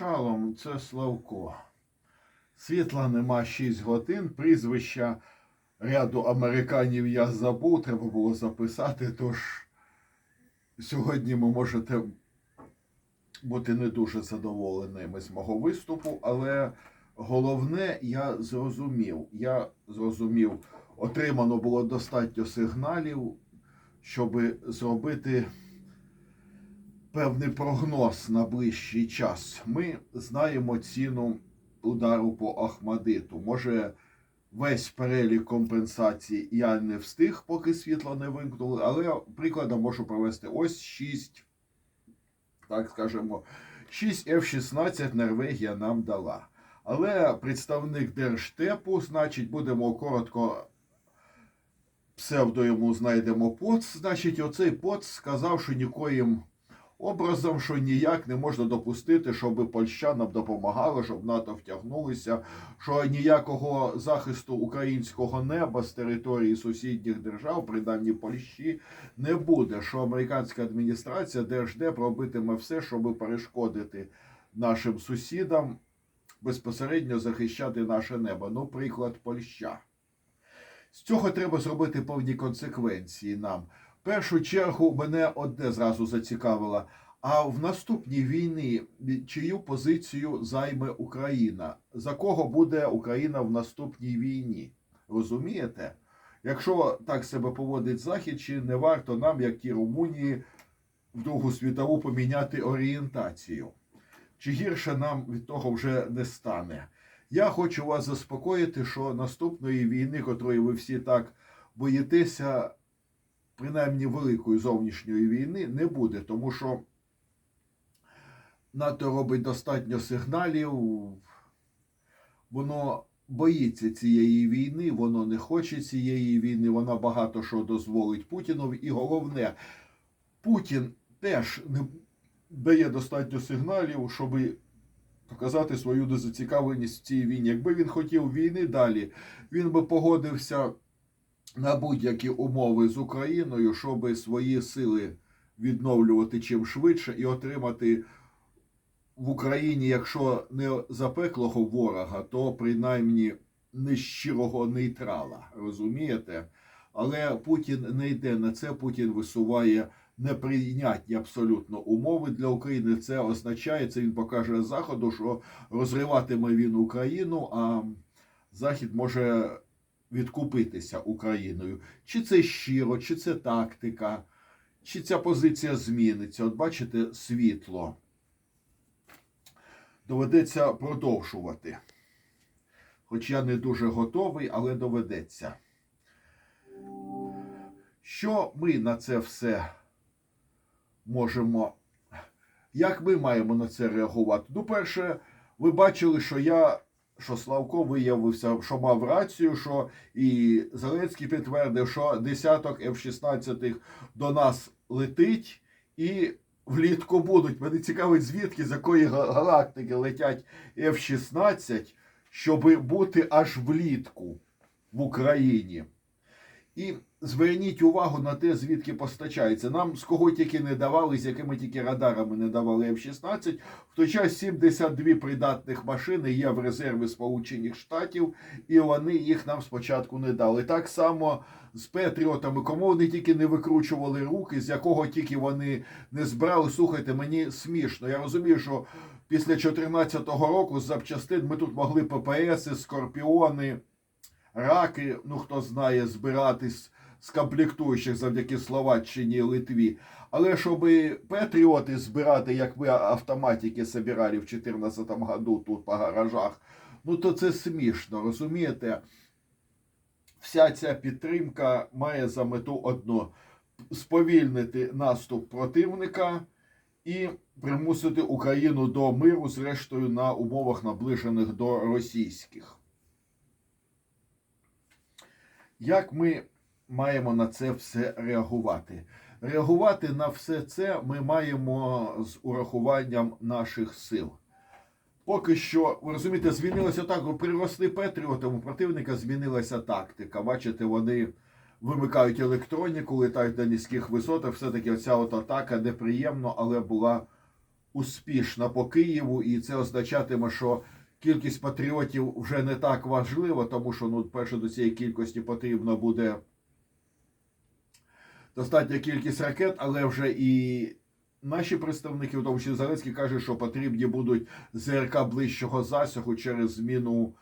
Шалом, це Славко. Світла нема 6 годин, прізвища ряду американів я забув, треба було записати, тож сьогодні ви можете бути не дуже задоволеними з мого виступу, але головне я зрозумів. Я зрозумів, отримано було достатньо сигналів, щоб зробити певний прогноз на ближчий час. Ми знаємо ціну удару по Ахмадиту. Може, весь перелік компенсацій я не встиг, поки світло не вимкнули, але прикладом можу провести ось 6, так скажемо, 6 F-16 Норвегія нам дала. Але представник Держтепу, значить, будемо коротко псевдо йому знайдемо поц. Значить, оцей поц сказав, що нікоїм образом, що ніяк не можна допустити, щоб Польща нам допомагала, щоб НАТО втягнулися, що ніякого захисту українського неба з території сусідніх держав, принаймні Польщі, не буде. Що американська адміністрація Держдеп робитиме все, щоб перешкодити нашим сусідам безпосередньо захищати наше небо. Ну, приклад Польща. З цього треба зробити певні консеквенції нам. В першу чергу мене одне зразу зацікавило. А в наступній війні чию позицію займе Україна? За кого буде Україна в наступній війні? Розумієте? Якщо так себе поводить Захід, чи не варто нам, як ті Румунії, в Другу світову поміняти орієнтацію? Чи гірше нам від того вже не стане? Я хочу вас заспокоїти, що наступної війни, котрої ви всі так боїтеся, принаймні великої зовнішньої війни, не буде, тому що НАТО робить достатньо сигналів, воно боїться цієї війни, воно не хоче цієї війни, вона багато що дозволить Путіну. І головне, Путін теж не дає достатньо сигналів, щоб показати свою незацікавленість в цій війні. Якби він хотів війни далі, він би погодився на будь-які умови з Україною, щоб свої сили відновлювати чим швидше і отримати в Україні, якщо не запеклого ворога, то принаймні нещирого нейтрала. Розумієте? Але Путін не йде на це. Путін висуває неприйнятні абсолютно умови для України. Це означає, це він покаже Заходу, що розриватиме він Україну, а Захід може відкупитися Україною. Чи це щиро, чи це тактика, чи ця позиція зміниться? От бачите, світло. Доведеться продовжувати. Хоч я не дуже готовий, але доведеться. Що ми на це все можемо. Як ми маємо на це реагувати? Ну, перше, ви бачили, що я, що Славко виявився, що мав рацію, що і Зеленський підтвердив, що десяток F-16 до нас летить і влітку будуть. Мене цікавить, звідки з якої галактики летять F-16, щоб бути аж влітку в Україні. І зверніть увагу на те, звідки постачається. Нам з кого тільки не давали, з якими тільки радарами не давали F-16. В той час 72 придатних машини є в резерві Сполучених Штатів, і вони їх нам спочатку не дали. Так само з Петріотами, кому вони тільки не викручували руки, з якого тільки вони не збирали. Слухайте, мені смішно. Я розумію, що після 2014 року з запчастин ми тут могли ППСи, Скорпіони раки, ну хто знає, збиратись з комплектуючих завдяки Словаччині і Литві. Але щоб патріоти збирати, як ви автоматики збирали в 2014 году тут по гаражах, ну то це смішно, розумієте? Вся ця підтримка має за мету одно сповільнити наступ противника і примусити Україну до миру, зрештою, на умовах наближених до російських. Як ми маємо на це все реагувати? Реагувати на все це ми маємо з урахуванням наших сил. Поки що, ви розумієте, змінилося так, приросли Петріотом, у противника змінилася тактика. Бачите, вони вимикають електроніку, летають на низьких висотах. Все-таки ця от атака неприємно, але була успішна по Києву, і це означатиме, що кількість патріотів вже не так важлива, тому що ну, перше до цієї кількості потрібно буде достатня кількість ракет, але вже і наші представники, в тому числі Зеленський, каже, що потрібні будуть ЗРК ближчого засягу через зміну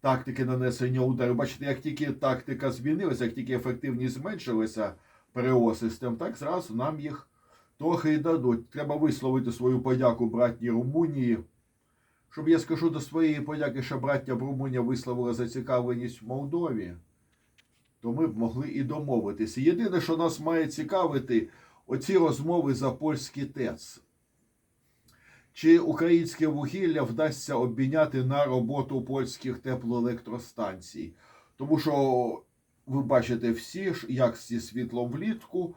тактики нанесення ударів. Бачите, як тільки тактика змінилася, як тільки ефективність зменшилася ПРО систем, так зразу нам їх трохи і дадуть. Треба висловити свою подяку братній Румунії. Щоб я скажу до своєї подяки, що браття Румунія висловила зацікавленість в Молдові, то ми б могли і домовитися. Єдине, що нас має цікавити, оці розмови за польський ТЕЦ. Чи українське вугілля вдасться обміняти на роботу польських теплоелектростанцій? Тому що ви бачите всі, як зі світлом влітку,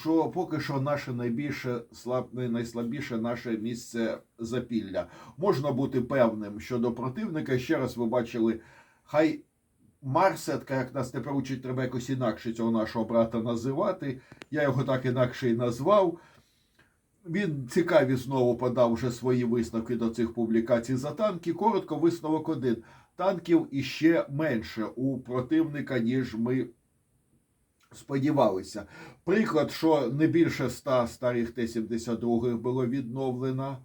що поки що наше найбільше слаб, найслабіше наше місце запілля. Можна бути певним щодо противника. Ще раз ви бачили, хай Марсетка, як нас тепер учить, треба якось інакше цього нашого брата називати. Я його так інакше і назвав. Він цікаві знову подав вже свої висновки до цих публікацій за танки. Коротко, висновок один. Танків іще менше у противника, ніж ми сподівалися. Приклад, що не більше ста старих Т-72 було відновлено.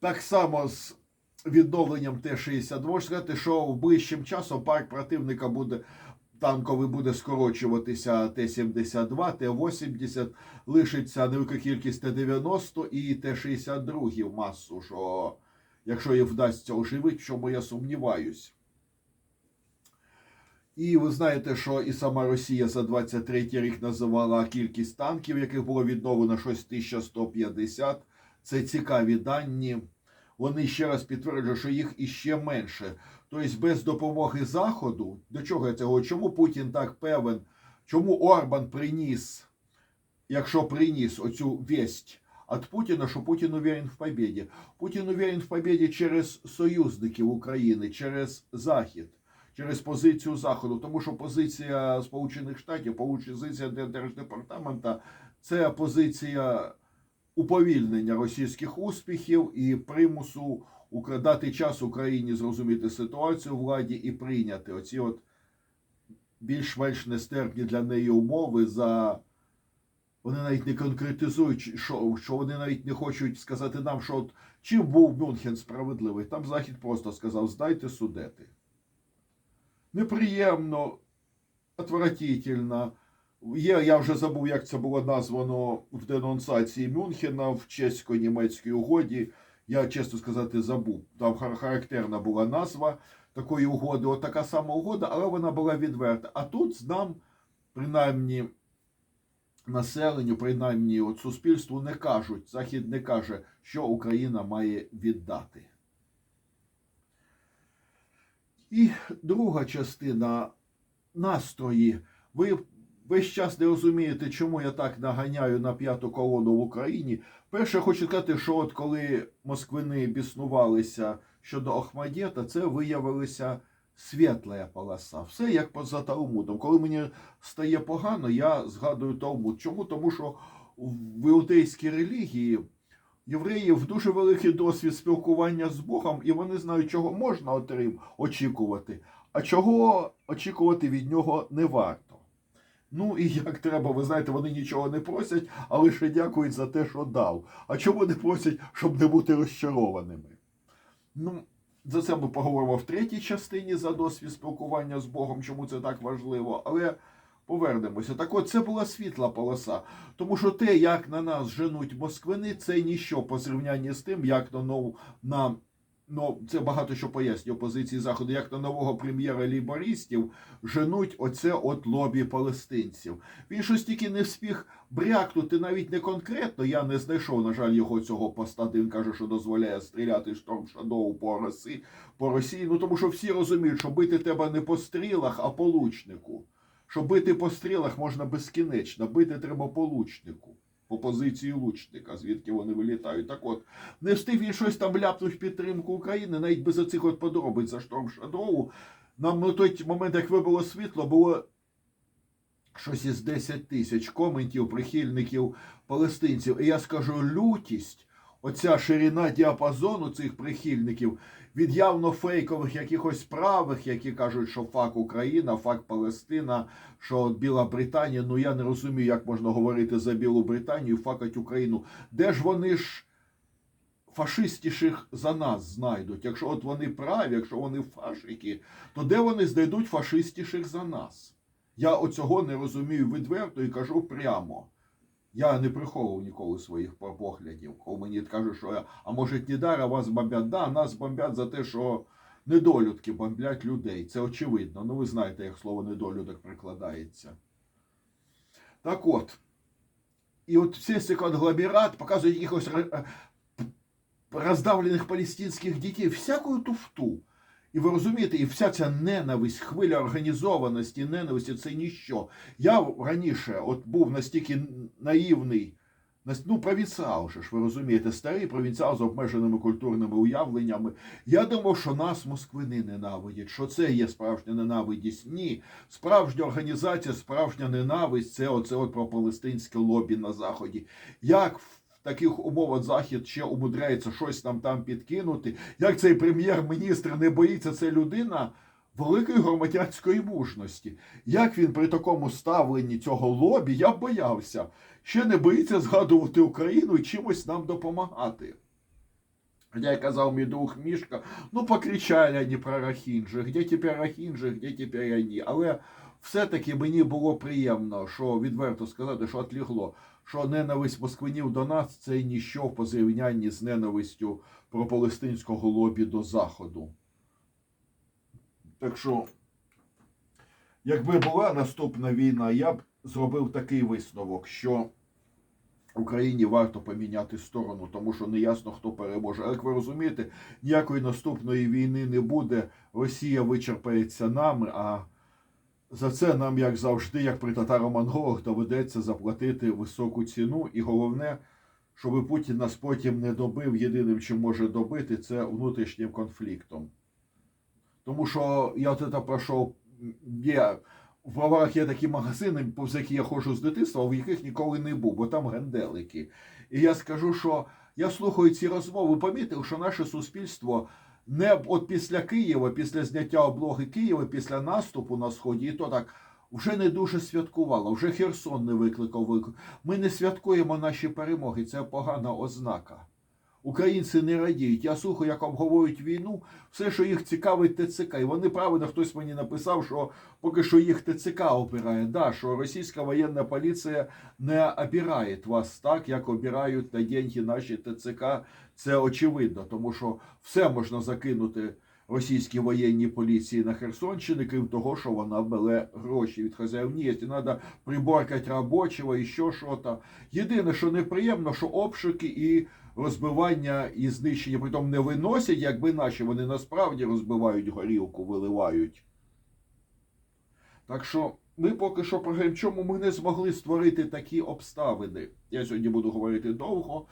Так само з відновленням Т-62 можна сказати, що в ближчим часом парк противника буде танковий буде скорочуватися Т-72, Т-80, лишиться невелика кількість Т-90 і Т-62 в масу, що якщо їх вдасться оживити, чому я сумніваюсь. І ви знаєте, що і сама Росія за 23 рік називала кількість танків, яких було відновлено щось 1150. Це цікаві дані. Вони ще раз підтверджують, що їх іще менше. Тобто без допомоги Заходу, до чого я говорю? Чому Путін так певен? Чому Орбан приніс, якщо приніс оцю весть від Путіна, що Путін уверен в побіді? Путін уверен в побіді через союзників України, через Захід, через позицію Заходу. Тому що позиція Сполучених Штатів, позиція Держдепартамента це позиція уповільнення російських успіхів і примусу дати час Україні зрозуміти ситуацію владі і прийняти оці от більш-менш нестерпні для неї умови за. Вони навіть не конкретизують, що, що вони навіть не хочуть сказати нам, що от чим був Мюнхен справедливий. Там Захід просто сказав, здайте судети. Неприємно, отвратительно. Є, я вже забув, як це було названо в денонсації Мюнхена в чесько-німецькій угоді. Я, чесно сказати, забув. Там характерна була назва такої угоди. От така сама угода, але вона була відверта. А тут нам, принаймні, населенню, принаймні от суспільству не кажуть, Захід не каже, що Україна має віддати. І друга частина настрої. Ви весь час не розумієте, чому я так наганяю на п'яту колону в Україні. Перше, хочу сказати, що от коли москвини біснувалися щодо Охмадєта, це виявилася світла полоса. Все як поза Талмудом. Коли мені стає погано, я згадую Талмуд. Чому? Тому що в іудейській релігії євреїв дуже великий досвід спілкування з Богом, і вони знають, чого можна очікувати, а чого очікувати від нього не варто. Ну і як треба, ви знаєте, вони нічого не просять, а лише дякують за те, що дав. А чому не просять, щоб не бути розчарованими? Ну, за це ми поговоримо в третій частині за досвід спілкування з Богом, чому це так важливо. Але повернемося. Так от це була світла полоса. Тому що те, як на нас женуть москвини, це ніщо по зрівнянні з тим, як на нов... на Ну, це багато що пояснює опозиції заходу, як на нового прем'єра лібористів женуть оце от лобі палестинців. Він щось тільки не вспіх брякнути навіть не конкретно. Я не знайшов, на жаль, його цього поста, він каже, що дозволяє стріляти шторм Шадоу по Росії, по Росії. Ну тому що всі розуміють, що бити треба не по стрілах, а по лучнику. Що бити по стрілах можна безкінечно, бити треба по лучнику по позиції лучника, звідки вони вилітають. Так от, не встиг він щось там ляпнуть в підтримку України, навіть без оцих от подробиць за шторм Шадроу. Нам на той момент, як вибило світло, було щось із 10 тисяч коментів, прихильників палестинців. І я скажу, лютість оця ширина діапазону цих прихильників від явно фейкових якихось правих, які кажуть, що фак Україна, фак Палестина, що Біла Британія. Ну я не розумію, як можна говорити за Білу Британію, факать Україну. Де ж вони ж фашистіших за нас знайдуть? Якщо от вони праві, якщо вони фашики, то де вони знайдуть фашистіших за нас? Я оцього не розумію відверто і кажу прямо. Я не приховував ніколи своїх поглядів. Коли мені кажуть, що а може Нідара вас бомбять? Да, нас бомбять за те, що недолюдки бомблять людей. Це очевидно. Ну ви знаєте, як слово недолюдок прикладається. Так от. І от цей цей конгломерат показує якихось е, роздавлених палестинських дітей, всяку туфту. І ви розумієте, і вся ця ненависть, хвиля організованості, ненависті це ніщо. Я раніше от був настільки наївний, ну, провінціал же ж, ви розумієте, старий провінціал з обмеженими культурними уявленнями. Я думав, що нас москвини ненавидять, що це є справжня ненавидість. Ні, справжня організація, справжня ненависть це оце от про палестинське лобі на Заході. Як в таких умовах Захід ще умудряється щось нам там підкинути, як цей прем'єр-міністр не боїться, це людина великої громадянської мужності. Як він при такому ставленні цього лобі, я б боявся, ще не боїться згадувати Україну і чимось нам допомагати. Я казав мій друг Мішка, ну покричали вони про Рахінджи, де тепер Рахінджи, де тепер вони. Але все-таки мені було приємно, що відверто сказати, що отлігло, що ненависть москвинів до нас це ніщо в порівнянні з ненавистю про палестинського лобі до Заходу. Так що, якби була наступна війна, я б зробив такий висновок, що Україні варто поміняти сторону, тому що не ясно, хто переможе. Як ви розумієте, ніякої наступної війни не буде. Росія вичерпається нами, а за це нам, як завжди, як при татаро-монголах, доведеться заплатити високу ціну. І головне, щоб Путін нас потім не добив. Єдиним, чим може добити, це внутрішнім конфліктом. Тому що я от це пройшов. Є, в Броварах є такі магазини, повз які я ходжу з дитинства, в яких ніколи не був, бо там генделики. І я скажу, що я слухаю ці розмови, помітив, що наше суспільство не от після Києва, після зняття облоги Києва, після наступу на сході, і то так вже не дуже святкувало, вже Херсон не викликав. Ми не святкуємо наші перемоги. Це погана ознака. Українці не радіють. Я слухаю, як обговорюють війну, все, що їх цікавить ТЦК. І вони правильно хтось мені написав, що поки що їх ТЦК опирає. Да, що російська воєнна поліція не опирає вас так, як обирають на деньги наші ТЦК. Це очевидно, тому що все можна закинути російській воєнній поліції на Херсонщині, крім того, що вона бере гроші від хазяїв. Ні, треба приборкати робочого і що що-то. Єдине, що неприємно, що обшуки і розбивання і знищення притом не виносять, якби наші вони насправді розбивають горілку, виливають. Так що ми поки що програємо, чому ми не змогли створити такі обставини. Я сьогодні буду говорити довго.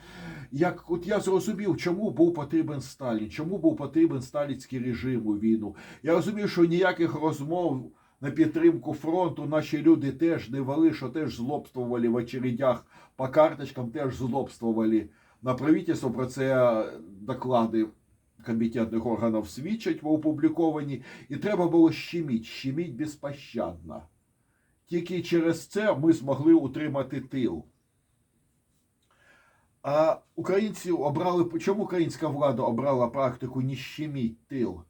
Як от я зрозумів, чому був потрібен Сталін, чому був потрібен сталінський режим у війну. Я розумію, що ніяких розмов на підтримку фронту наші люди теж не вели, що теж злобствували в очередях по карточкам, теж злобствували на правительство. Про це доклади комітетних органів свідчать опубліковані. І треба було щеміть, щеміть безпощадно. Тільки через це ми змогли утримати тил. А українці обрали, чому українська влада обрала практику не щеміть тил?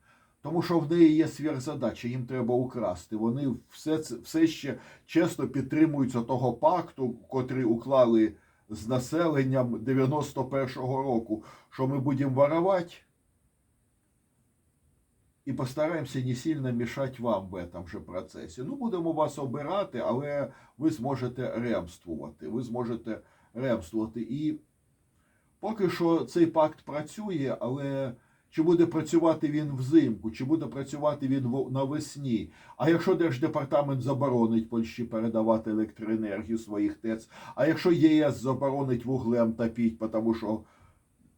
Тому що в неї є сверхзадача, їм треба украсти. Вони все, все ще чесно підтримуються того пакту, котрий уклали з населенням 91-го року, що ми будемо воровать і постараємося не сильно мішати вам в этом же процесі. Ну, будемо вас обирати, але ви зможете ремствувати. Ви зможете ремствувати. І поки що цей пакт працює, але чи буде працювати він взимку, чи буде працювати він навесні? А якщо Держдепартамент заборонить Польщі передавати електроенергію своїх ТЕЦ, а якщо ЄС заборонить вуглем топіть, тому що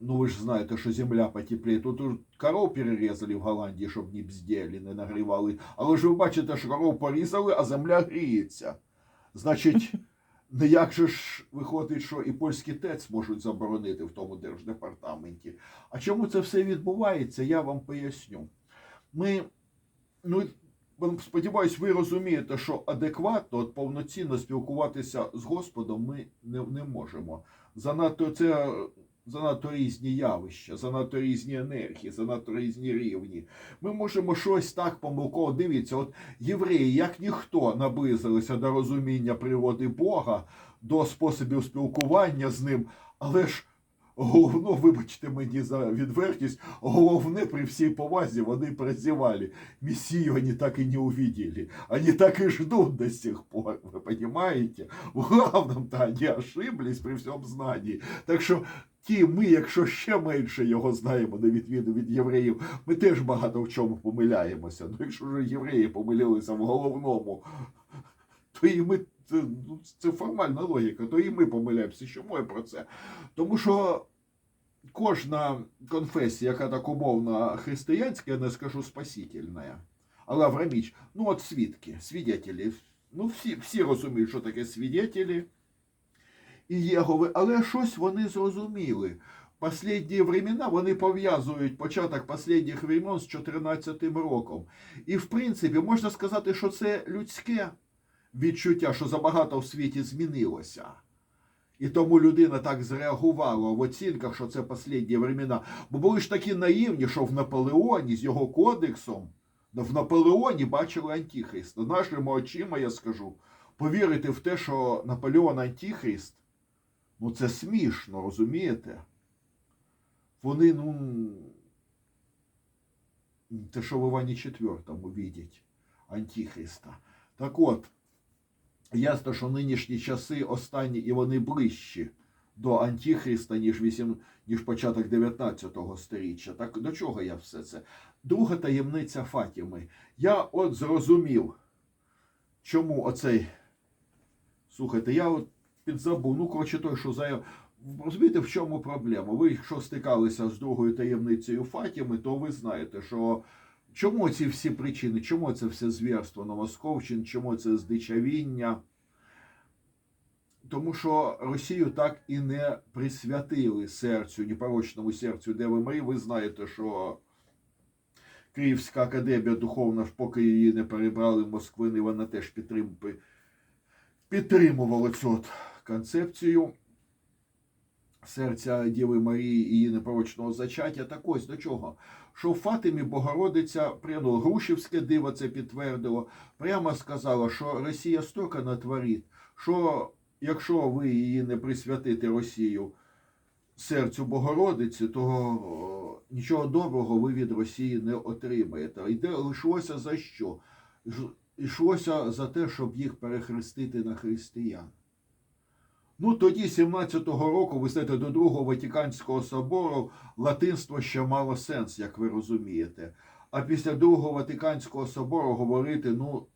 ну ви ж знаєте, що земля потепліє. Тут коров перерізали в Голландії, щоб не бзділи, не нагрівали. Але ж ви бачите, що коров порізали, а земля гріється. Значить, не як же ж виходить, що і польський ТЕЦ можуть заборонити в тому держдепартаменті. А чому це все відбувається, я вам поясню. Ми, ну, сподіваюсь, ви розумієте, що адекватно, от повноцінно спілкуватися з Господом ми не, не можемо. Занадто це занадто різні явища, занадто різні енергії, занадто різні рівні. Ми можемо щось так помилково дивіться. От євреї, як ніхто, наблизилися до розуміння природи Бога, до способів спілкування з ним, але ж. Головно, вибачте мені за відвертість, головне при всій повазі вони прозевали. Мессию они так и не увидели. Они так и ждут до сих пор, вы понимаете? В главном-то они ошиблись при всьому знанні. Так що ті ми, якщо ще менше його знаємо, на відміну від євреїв, ми теж багато в чому помиляємося. Ну, якщо ж євреї помилилися в головному, то і ми це, ну, це формальна логіка, то і ми помиляємося. Чому я про це? Тому що кожна конфесія, яка так умовно християнська, я не скажу спасительна, але Авраміч, ну от свідки, свідетелі. Ну, всі, всі розуміють, що таке свідетелі і Єгови, але щось вони зрозуміли. Последні времена вони пов'язують початок останніх времен з 14 роком. І, в принципі, можна сказати, що це людське відчуття, що забагато в світі змінилося. І тому людина так зреагувала в оцінках, що це останні времена. Бо були ж такі наївні, що в Наполеоні з його кодексом, в Наполеоні бачили Антихриста. Нашими очима, я скажу, повірити в те, що Наполеон Антихрист, ну це смішно, розумієте? Вони, ну, те, що в Івані IV видять Антихриста. Так от, ясно, що нинішні часи останні і вони ближчі до Антихриста, ніж, 8, ніж початок 19 сторіччя. Так до чого я все це? Друга таємниця Фатіми. Я от зрозумів, чому оцей. Слухайте, я от підзабув, ну, коротше, той, що заявив. Розумієте, в чому проблема? Ви, якщо стикалися з другою таємницею Фатіми, то ви знаєте, що чому ці всі причини, чому це все звірство на Московщин, чому це здичавіння? Тому що Росію так і не присвятили серцю, непорочному серцю Деви Марії. Ви знаєте, що Київська академія духовна, поки її не перебрали в Москвини, вона теж підтримувала цю концепцію серця Діви Марії і її непорочного зачаття. Так ось до чого? Що в Фатимі Богородиця прямо Грушівське диво це підтвердило, прямо сказала, що Росія стока натворить, що якщо ви її не присвятите Росію серцю Богородиці, то нічого доброго ви від Росії не отримаєте. Йде лишлося за що? Йшлося за те, щоб їх перехрестити на християн. Ну тоді, 17-го року, ви знаєте, до Другого Ватиканського собору латинство ще мало сенс, як ви розумієте. А після Другого Ватиканського собору говорити, ну,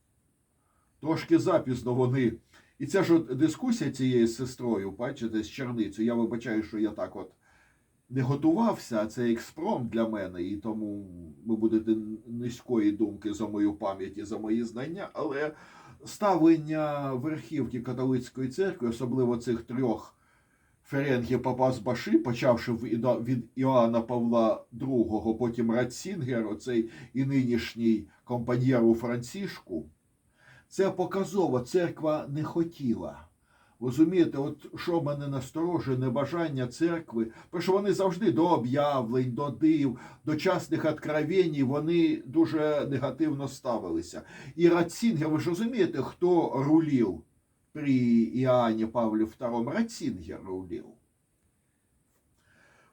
трошки запізно вони. І ця ж от дискусія цією сестрою, бачите, з черницею, я вибачаю, що я так от не готувався, це експром для мене, і тому ви будете низької думки за мою пам'ять і за мої знання, але ставлення верхівки католицької церкви, особливо цих трьох Ференгів Папас Баши, почавши від Іоанна Павла II, потім Ратсінгер, оцей і нинішній компаньєру Францішку, це показово церква не хотіла. Розумієте, от що мене насторожує, небажання церкви, тому що вони завжди до об'явлень, до див, до частних откровень, вони дуже негативно ставилися. І Ратцінгер, ви ж розумієте, хто рулів при Іоанні Павлі II? Ратцінгер рулів.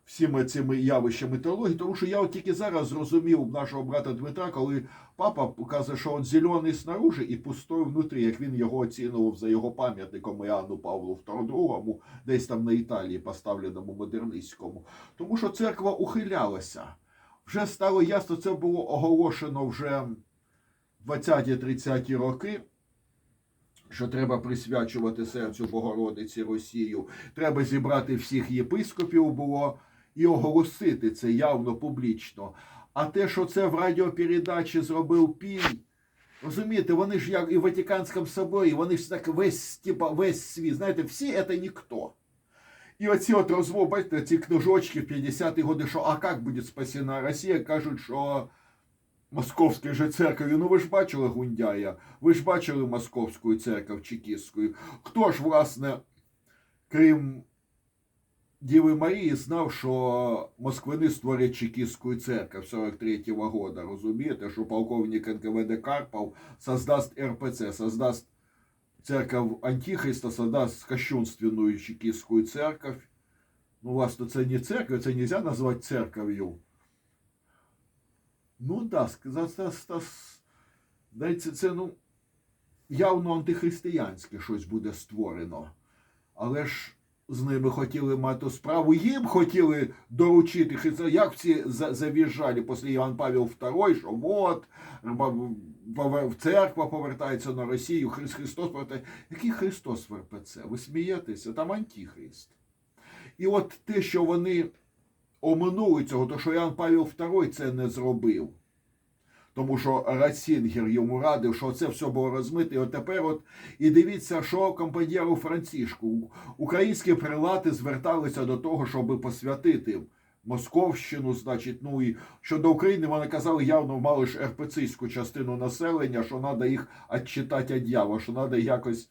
Всіми цими явищами теології, тому що я от тільки зараз зрозумів нашого брата Дмитра, коли папа показує, що він зелений снаружи і пустой внутрі, як він його оцінював за його пам'ятником Іоанну Павлу II, десь там на Італії, поставленому модернистському. Тому що церква ухилялася. Вже стало ясно, це було оголошено вже 20-30 роки. Що треба присвячувати серцю Богородиці Росію, треба зібрати всіх єпископів було і оголосити це явно публічно. А те, що це в радіопередачі зробив Пій, Розумієте, вони ж як і в Ватиканському соборі, вони ж так весь, типа, весь світ, знаєте, всі це ніхто. І оці от розмови, бачите, ці книжочки в 50-ті годи, що а як буде спасена Росія, кажуть, що Московської же церкві, ну ви ж бачили Гундяя, ви ж бачили Московську церкву чекістську. Хто ж, власне, крім Діви Марії, знав, що москвини створять чекістську церкву 43-го года, розумієте, що полковник НКВД Карпов создаст РПЦ, создаст церковь Антихриста, создаст кощунственную чекістську церковь. Ну, власне, це не церковь, це нельзя назвати церков'ю. Ну, да, сказати, це, це, ну, явно антихристиянське щось буде створено. Але ж з ними хотіли мати справу, їм хотіли доручити, як всі за- зав'їжджали після Іван Павел II, що от, церква повертається на Росію, Христ Христос повертається. Який Христос в РПЦ? Ви смієтеся? Там антихрист. І от те, що вони оминули цього, то що Іоанн Павел II це не зробив. Тому що Рацінгер йому радив, що це все було розмите. І от тепер от і дивіться, що компаньєру Францішку. Українські прилати зверталися до того, щоб посвятити Московщину, значить, ну і щодо України вони казали, явно мали ж РПЦську частину населення, що треба їх відчитати від дьявола, що треба якось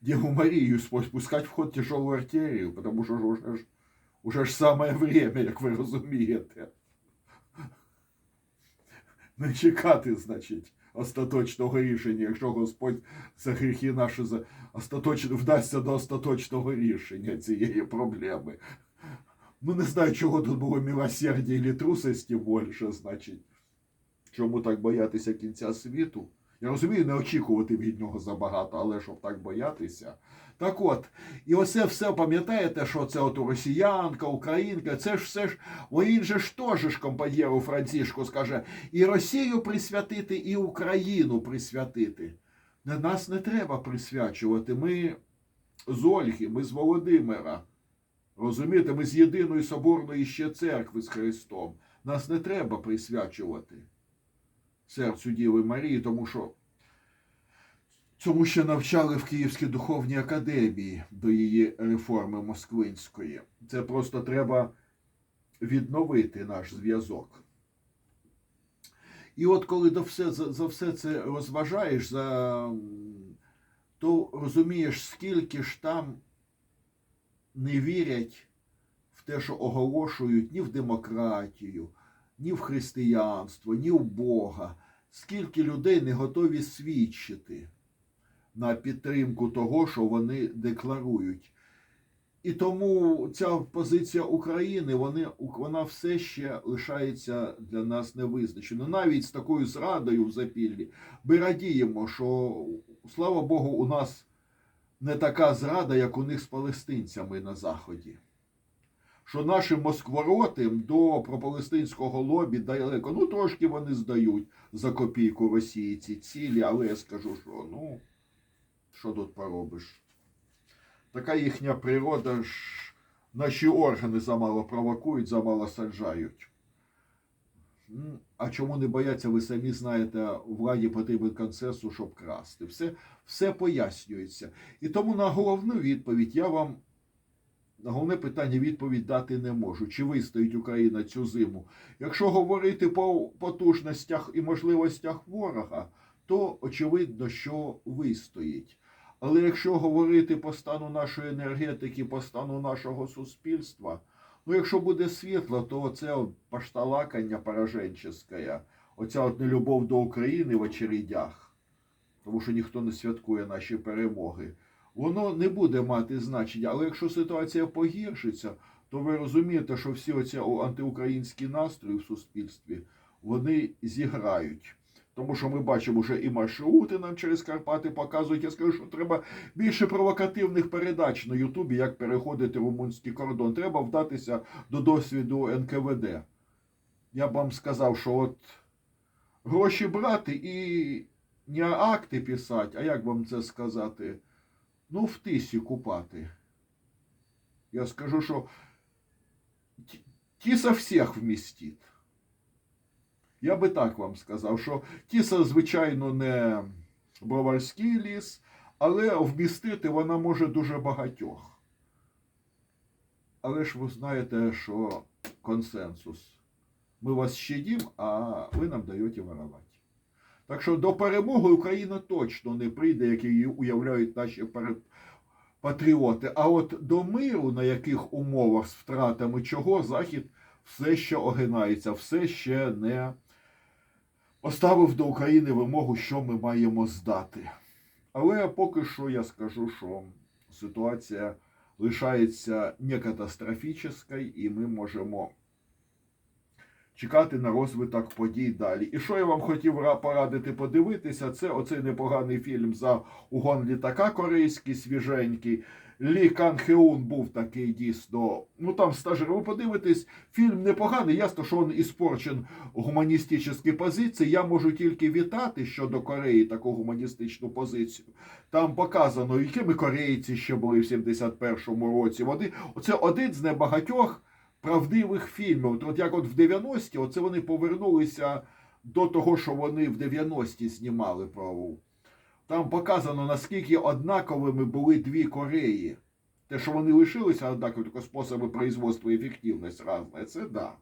Діву Марію спускати в ход тяжелу артилерію, тому що ж уже ж, уже ж саме время, як ви розумієте. Не чекати, значить, остаточного рішення, якщо Господь за гріхи наші за остаточно вдасться до остаточного рішення цієї проблеми. Ну, не знаю, чого тут було милосердя і трусості більше, значить. Чому так боятися кінця світу? Я розумію, не очікувати від нього забагато, але щоб так боятися. Так от, і оце все пам'ятаєте, що це от росіянка, українка, це ж все ж, він же ж теж ж компаньєру Францішку скаже, і Росію присвятити, і Україну присвятити. Нас не треба присвячувати. Ми з Ольги, ми з Володимира. Розумієте, ми з єдиної соборної ще церкви з Христом. Нас не треба присвячувати серцю Діви Марії, тому що цьому ще навчали в Київській духовній академії до її реформи москвинської. Це просто треба відновити наш зв'язок. І от коли до все, за, за все це розважаєш, за, то розумієш, скільки ж там не вірять в те, що оголошують ні в демократію, ні в християнство, ні в Бога. Скільки людей не готові свідчити на підтримку того, що вони декларують. І тому ця позиція України вони, вона все ще лишається для нас невизначеною. Навіть з такою зрадою в запіллі ми радіємо, що, слава Богу, у нас не така зрада, як у них з палестинцями на Заході. Що нашим москворотим до пропалестинського лобі далеко, ну трошки вони здають за копійку Росії ці цілі, але я скажу, що ну, що тут поробиш? Така їхня природа ж наші органи замало провокують, замало саджають. А чому не бояться, ви самі знаєте, владі потрібен консенсус, щоб красти. Все, все пояснюється. І тому на головну відповідь я вам на головне питання відповідь дати не можу. Чи вистоїть Україна цю зиму? Якщо говорити по потужностях і можливостях ворога, то очевидно, що вистоїть. Але якщо говорити по стану нашої енергетики, по стану нашого суспільства, ну якщо буде світло, то це от пошталакання пораженческое, оця от нелюбов до України в очередях, тому що ніхто не святкує наші перемоги, воно не буде мати значення. Але якщо ситуація погіршиться, то ви розумієте, що всі оці антиукраїнські настрої в суспільстві вони зіграють. Тому що ми бачимо вже і маршрути нам через Карпати показують. Я скажу, що треба більше провокативних передач на Ютубі, як переходити румунський кордон. Треба вдатися до досвіду НКВД. Я б вам сказав, що от гроші брати і не акти писати, а як вам це сказати? Ну, в тисі купати. Я скажу, що ті- ті со всіх вмістить. Я би так вам сказав, що тіса, звичайно, не броварський ліс, але вмістити вона може дуже багатьох. Але ж ви знаєте, що консенсус. Ми вас щадім, а ви нам даєте воровати. Так що до перемоги Україна точно не прийде, як її уявляють наші патріоти. А от до миру, на яких умовах з втратами чого, Захід все ще огинається, все ще не поставив до України вимогу, що ми маємо здати. Але поки що я скажу, що ситуація лишається не катастрофічною, і ми можемо чекати на розвиток подій далі. І що я вам хотів порадити подивитися, це оцей непоганий фільм за угон літака корейський, свіженький. Лі Кан Хеун був такий дійсно. Ну там стажер, ви подивитесь, фільм непоганий. Ясно, що він іспорчен гуманістичні позиції. Я можу тільки вітати щодо Кореї таку гуманістичну позицію. Там показано, якими корейці ще були в 71-му році. Вони, це один з небагатьох правдивих фільмів. От як от в 90-ті, оце вони повернулися до того, що вони в 90-ті знімали про. Там показано, наскільки однаковими були дві Кореї. Те, що вони лишилися однакові, тільки способи производства ефективність різна, це да.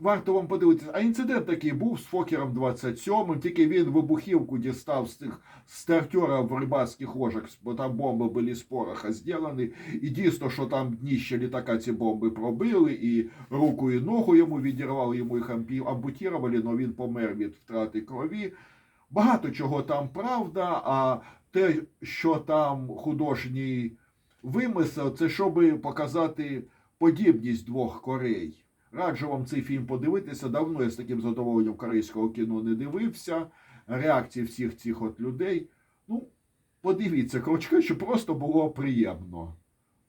Варто вам подивитися. А інцидент такий був з Фокером 27, тільки він вибухівку дістав з тих стартера в рибацьких ложах, бо там бомби були з пороха зроблені. І дійсно, що там дніще літака ці бомби пробили, і руку, і ногу йому відірвали, йому їх ампутували, але він помер від втрати крові. Багато чого там правда, а те, що там художній вимисел, це щоб показати подібність двох Корей. Раджу вам цей фільм подивитися. Давно я з таким задоволенням корейського кіно не дивився. Реакції всіх цих от людей. Ну, подивіться, коротше кажучи, просто було приємно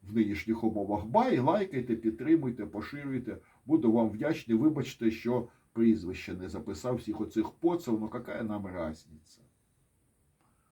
в нинішніх умовах. Бай, лайкайте, підтримуйте, поширюйте. Буду вам вдячний. Вибачте, що прізвище не записав всіх оцих поцел, ну какая нам різниця.